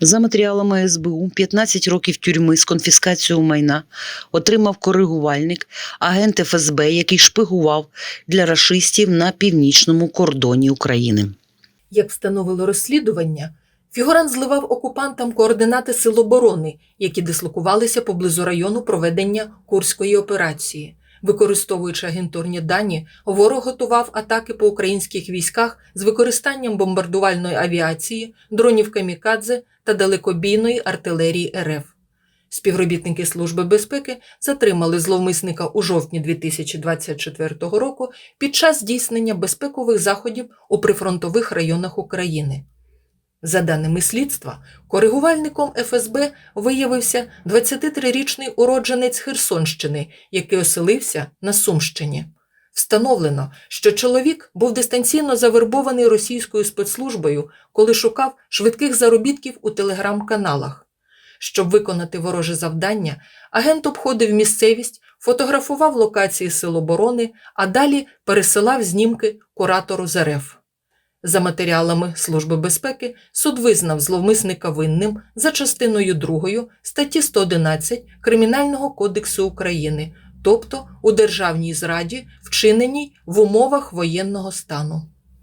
За матеріалами СБУ 15 років тюрми з конфіскацією майна отримав коригувальник, агент ФСБ, який шпигував для рашистів на північному кордоні України. Як встановило розслідування, фігурант зливав окупантам координати сил оборони, які дислокувалися поблизу району проведення Курської операції. Використовуючи агентурні дані, ворог готував атаки по українських військах з використанням бомбардувальної авіації, дронів камікадзе та далекобійної артилерії РФ. Співробітники Служби безпеки затримали зловмисника у жовтні 2024 року під час здійснення безпекових заходів у прифронтових районах України. За даними слідства, коригувальником ФСБ виявився 23-річний уродженець Херсонщини, який оселився на Сумщині. Встановлено, що чоловік був дистанційно завербований російською спецслужбою, коли шукав швидких заробітків у телеграм-каналах. Щоб виконати вороже завдання, агент обходив місцевість, фотографував локації сил оборони, а далі пересилав знімки куратору з РФ. За матеріалами Служби безпеки суд визнав зловмисника винним за частиною 2 статті 111 Кримінального кодексу України, тобто у державній зраді, вчиненій в умовах воєнного стану.